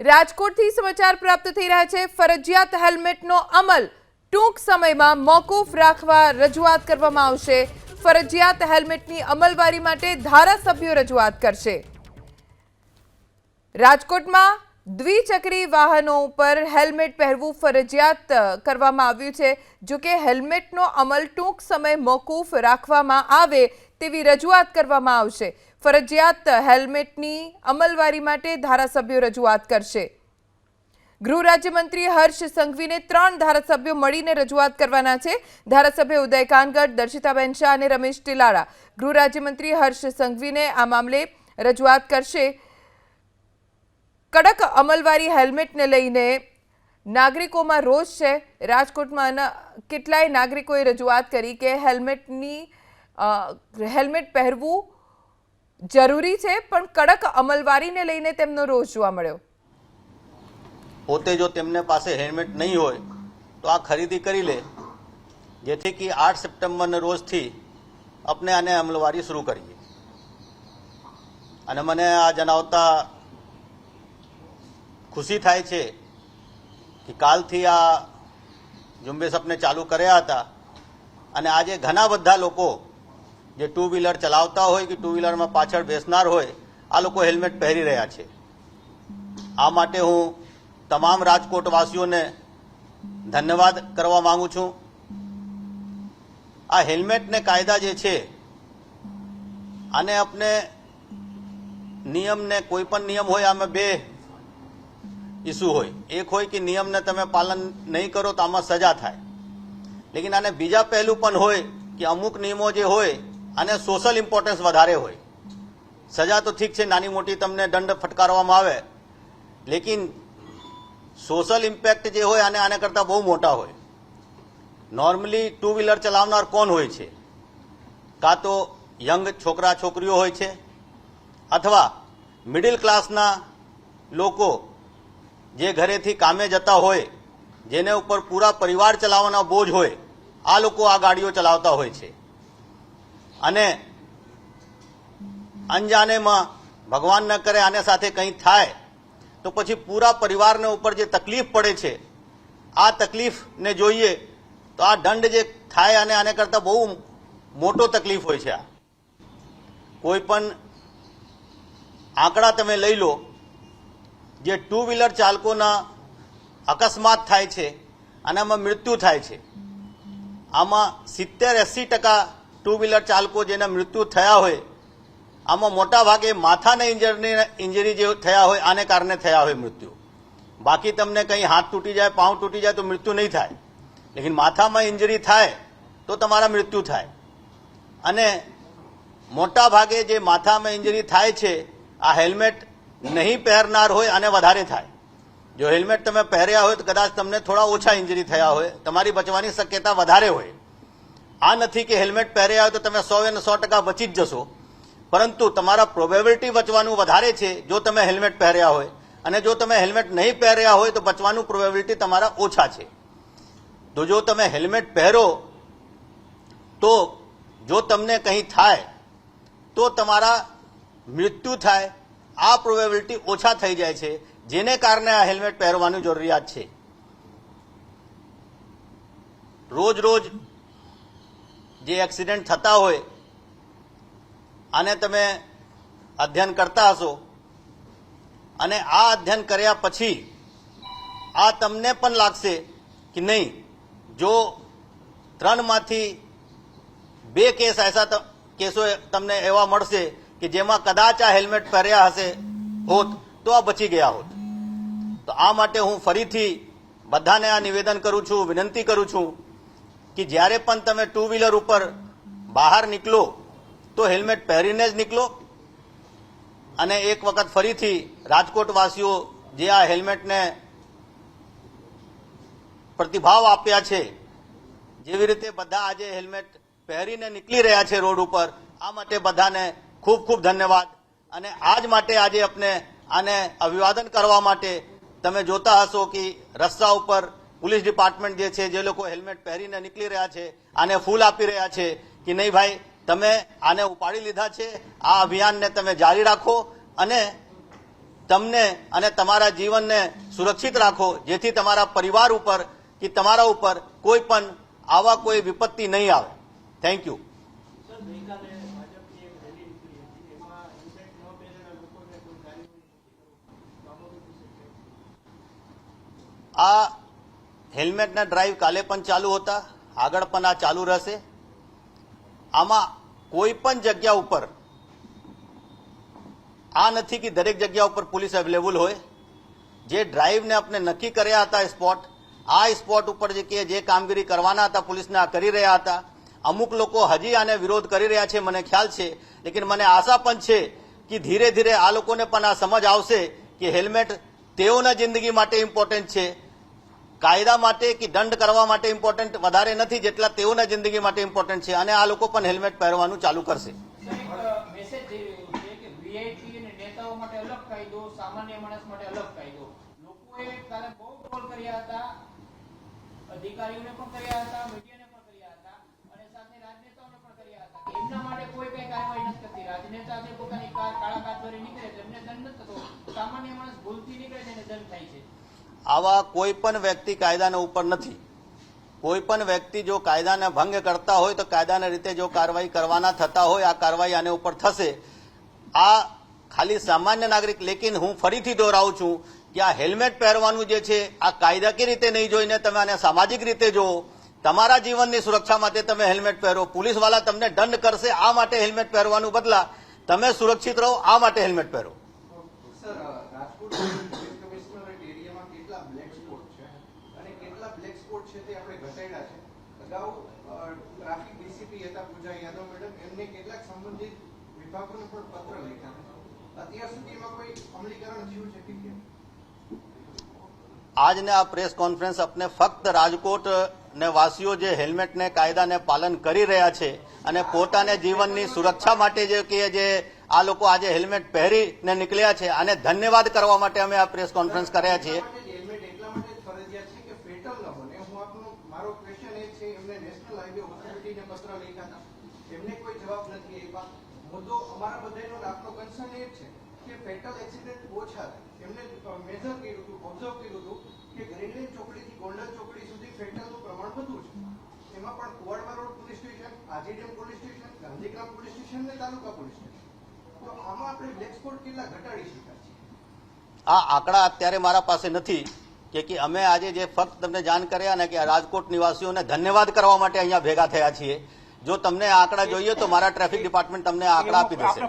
રાજકોટથી સમાચાર પ્રાપ્ત થઈ રહ્યા છે. ફરજિયાત હેલ્મેટનો અમલ ટૂંક સમયમાં મોકૂફ રાખવા રજૂઆત કરવામાં આવશે. ફરજિયાત હેલ્મેટની અમલવારી માટે ધારાસભ્યો રજૂઆત કરશે. રાજકોટમાં દ્વિચક્રી વાહનો ઉપર હેલ્મેટ પહેરવું ફરજિયાત કરવામાં આવ્યું છે. જો કે હેલ્મેટનો અમલ ટૂંક સમય મોકૂફ રાખવામાં આવે તેવી રજૂઆત કરવામાં આવશે. ફરજિયાત હેલ્મેટની અમલવારી માટે ધારાસભ્યો રજૂઆત કરશે. ગૃહ રાજ્યમંત્રી હર્ષ સંઘવીને ત્રણ ધારાસભ્યો મળીને રજૂઆત કરવાના છે. ધારાસભ્ય ઉદય કાનગઢ દર્શિતાબેન શાહ અને રમેશ ટીલાળા. ગૃહ રાજ્યમંત્રી હર્ષ સંઘવીને આ મામલે રજૂઆત કરશે. કડક અમલવારી હેલ્મેટને લઈને નાગરિકોમાં રોષ છે. રાજકોટમાં કેટલાય નાગરિકોએ રજૂઆત કરી કે હેલ્મેટની હેલ્મેટ પહેરવું જરૂરી છે, પણ કડક અમલવારીને લઈને તેમનો રોષ જોવા મળ્યો. પોતે જો તેમને પાસે હેલ્મેટ નહીં હોય, તો આ ખરીદી કરી લે. જેથી કે આઠ સપ્ટેમ્બરના રોજથી આપણે આને અમલવારી શરૂ કરીએ. અને મને આ જણાવતા ખુશી થાય છે કે કાલથી આ ઝુંબેશ આપણે ચાલુ કર્યા હતા. અને આજે ઘણા બધા લોકો જે ટુ વ્હીલર ચલાવતા હોય કે ટુ વ્હીલરમાં પાછળ બેસનાર હોય, આ લોકો હેલ્મેટ પહેરી રહ્યા છે. આ માટે હું તમામ રાજકોટવાસીઓને ધન્યવાદ કરવા માંગુ છું. આ હેલ્મેટને કાયદા જે છે, આને આપણે નિયમને કોઈ પણ નિયમ હોય, આમાં બે ઇસ્યુ હોય. એક હોય કે નિયમને તમે પાલન નહીં કરો તો આમાં સજા થાય. લેકિન આને બીજા પહેલું પણ હોય કે અમુક નિયમો જે હોય આને સોશિયલ ઇમ્પોર્ટન્સ વધારે હોય. સજા તો ઠીક છે, નાની મોટી તમને દંડ ફટકારવામાં આવે, લેકિન સોશિયલ ઇમ્પેક્ટ જે હોય અને આને કરતાં બહુ મોટા હોય. નોર્મલી ટુ વ્હીલર ચલાવનાર કોણ હોય છે? કાં તો યંગ છોકરા છોકરીઓ હોય છે, અથવા મિડિલ ક્લાસના લોકો જે ઘરેથી કામે જતા હોય, જેને ઉપર પૂરા પરિવાર ચલાવવાના બોજ હોય, આ લોકો આ ગાડીઓ ચલાવતા હોય છે. અને અંજાનેમાં ભગવાન ન કરે, આને સાથે કંઈ થાય, તો પછી પૂરા પરિવારને ઉપર જે તકલીફ પડે છે, આ તકલીફને જોઈએ, તો આ દંડ જે થાય અને આને કરતાં બહુ મોટો તકલીફ હોય છે આ. કોઈ પણ આંકડા તમે લઈ લો, જે ટુ વ્હીલર ચાલકોના અકસ્માત થાય છે, અને આમાં મૃત્યુ થાય છે, આમાં સિત્તેર એંસી ટકા ટુ વ્હીલર ચાલકો જેના મૃત્યુ થયા હોય, આમાં મોટા ભાગે માથાના ઇન્જરી ઇન્જરી જે થયા હોય, આને કારણે થયા હોય મૃત્યુ. બાકી તમને કંઈ હાથ તૂટી જાય, પાઉં તૂટી જાય તો મૃત્યુ નહીં થાય. લેકિન માથામાં ઇન્જરી થાય તો તમારા મૃત્યુ થાય. અને મોટા ભાગે જે માથામાં ઇન્જરી થાય છે, આ હેલ્મેટ નહીં પહેરનાર હોય અને વધારે થાય. જો હેલ્મેટ તમે પહેર્યા હોય તો કદાચ તમને થોડા ઓછા ઇન્જરી થયા હોય, તમારી બચવાની શક્યતા વધારે હોય. આ નથી કે હેલ્મેટ પહેર્યા હોય તો તમે સો ને સો ટકા બચી જ જશો. પરંતુ તમારા પ્રોબેબિલિટી બચવાનું વધારે છે જો તમે હેલ્મેટ પહેર્યા હોય. અને જો તમે હેલ્મેટ નહીં પહેર્યા હોય તો બચવાનું પ્રોબેબિલિટી તમારા ઓછા છે. તો જો તમે હેલ્મેટ પહેરો, તો જો તમને કંઈ થાય, તો તમારા મૃત્યુ થાય, આ પ્રોબેબિલિટી ઓછા થઈ જાય છે. જેને કારણે આ હેલ્મેટ પહેરવાની જરૂરિયાત છે. રોજ રોજ જે એક્સિડન્ટ થતા હોય, આને તમે અધ્યયન કરતા હશો. અને આ અધ્યયન કર્યા પછી, આ તમને પણ લાગશે કે નહીં, જો ત્રણમાંથી બે કેસ એસા કેસો તમને એવા મળશે કે જેમાં કદાચ આ હેલ્મેટ પહેર્યા હશે હોત, તો આ બચી ગયા હોત. તો આ માટે હું ફરીથી બધાને આ નિવેદન કરું છું, વિનંતી કરું છું કે જ્યારે પણ તમે ટુ વ્હીલર ઉપર બહાર નીકળો, તો હેલ્મેટ પહેરીને જ નીકળો. અને એક વખત ફરીથી રાજકોટવાસીઓ જે આ હેલ્મેટને પ્રતિભાવ આપ્યા છે, જેવી રીતે બધા આજે હેલ્મેટ પહેરીને નીકળી રહ્યા છે રોડ ઉપર, આ માટે બધાને ખૂબ ખૂબ ધન્યવાદ. અને આજ માટે આજે આપણે આને અભિવાદન કરવા માટે તમે જોતા હશો કે રસ્તા ઉપર પોલીસ ડિપાર્ટમેન્ટ જે છે જે લોકો હેલ્મેટ પહેરીને નીકળી રહ્યા છે આને ફૂલ આપી રહ્યા છે કે નહીં ભાઈ તમે આને ઉપાડી લીધા છે આ અભિયાનને તમે જારી રાખો અને તમને અને તમારા જીવનને સુરક્ષિત રાખો જેથી તમારા પરિવાર ઉપર કે તમારા ઉપર કોઈ પણ આવા કોઈ વિપત્તિ નહીં આવે. થેન્ક યુ આ હેલ્મેટના ડ્રાઈવ કાલે પણ ચાલુ હતા, આગળ પણ આ ચાલુ રહેશે. આમાં કોઈ પણ જગ્યા ઉપર, આ નથી કે દરેક જગ્યા ઉપર પોલીસ અવેલેબલ હોય. જે ડ્રાઈવને આપણે નક્કી કર્યા હતા સ્પોટ, આ સ્પોટ ઉપર જે કે જે કામગીરી કરવાના હતા, પોલીસને આ કરી રહ્યા હતા. અમુક લોકો હજી આને વિરોધ કરી રહ્યા છે, મને ખ્યાલ છે. લેકિન મને આશા પણ છે કે ધીરે ધીરે આ લોકોને પણ આ સમજ આવશે કે હેલ્મેટ તેઓના જિંદગી માટે ઇમ્પોર્ટન્ટ છે. કાયદા માટે કે દંડ કરવા માટે ઇમ્પોર્ટન્ટ વધારે નથી, જેટલા તેઓના જિંદગી માટે ઇમ્પોર્ટન્ટ છે. અને આ લોકો પણ હેલ્મેટ પહેરવાનું ચાલુ કરશે. સામાન્ય માણસ ભૂલથી નીકળે છે દંડ થાય છે. આવા કોઈ પણ વ્યક્તિ કાયદાના ઉપર નથી. કોઈ પણ વ્યક્તિ જો કાયદાને ભંગ કરતા હોય તો કાયદાના રીતે જો કાર્યવાહી કરવાના થતા હોય, આ કાર્યવાહી આને ઉપર થશે. આ ખાલી સામાન્ય નાગરિક, લેકિન હું ફરીથી દોહરાવું છું કે આ હેલ્મેટ પહેરવાનું જે છે, આ કાયદાકીય રીતે નહીં જોઈને તમે આને સામાજિક રીતે જુઓ તમારા જીવનની સુરક્ષા માટે તમે હેલ્મેટ પહેરો પોલીસવાળા તમને દંડ કરશે આ માટે હેલ્મેટ પહેરવાનું બદલા તમે સુરક્ષિત રહો, આ માટે હેલ્મેટ પહેરો સર રાજકોટ પોલીસ કમિશનરેટ એરિયામાં કેટલા બ્લેક સ્પોટ છે અને કેટલા બ્લેક સ્પોટ છે તે આપણે ઘટાડ્યા છે અગાઉ અ, ટ્રાફિક ડીસીપી હતા પૂજા યાદવ મેડમ એમને કેટલાક સંબંધિત વિભાગોને પણ પત્ર લખ્યા અત્યાર સુધીમાં કોઈ અમલીકરણ થયું છે કે આજને આ પ્રેસ કોન્ફરન્સ આપને ફક્ત રાજકોટ ને વાસીઓ જે હેલ્મેટને કાયદાને પાલન કરી રહ્યા છે અને પોતાને જીવનની સુરક્ષા માટે જે કે જે આ લોકો આજે હેલ્મેટ પહેરીને નીકળ્યા છે અને ધન્યવાદ કરવા માટે અમે આ પ્રેસ કોન્ફરન્સ કર્યા છીએ એટલા માટે જ હેલ્મેટ એટલા માટે જ ફરજિયાત છે કે ફેટલ ન બને હું આપનો મારો ક્વેશ્ચન એ છે એમને નેશનલ હાઈવે ઓથોરિટીને પત્ર લખ્યા હતા એમને કોઈ જવાબ નથી આપ્યા મુદ્દો અમારા બધાનો આપનો કન્સર્ન એ છે કે ફેટલ એક્સિડન્ટ ઓછા એમને મેજર કર્યું હતું ઓબ્ઝર્વ કર્યું હતું કે ગ્રીનલેન્ડ ચોકડીથી ગોંડલ ચોકડી સુધી ફેટલનું પ્રમાણ વધુ છે. એમાં પણ Kuvadva road police station, Aji Dam police station, Gandhigram police station અને તાલુકા પોલીસ સ્ટેશન. તો આમાં આપણે બ્લેક સ્પોટ કેટલા ઘટાડી શકાય છે? આ આંકડા અત્યારે મારા પાસે નથી કે કે અમે આજે જે ફક્ત તમને જાણ કર્યા ને કે રાજકોટ નિવાસીઓને ધન્યવાદ કરવા માટે અહીંયા ભેગા થયા છીએ. જો તમને આંકડા જોઈએ તો મારા ટ્રાફિક ડિપાર્ટમેન્ટ તમને આંકડા આપી દેશે.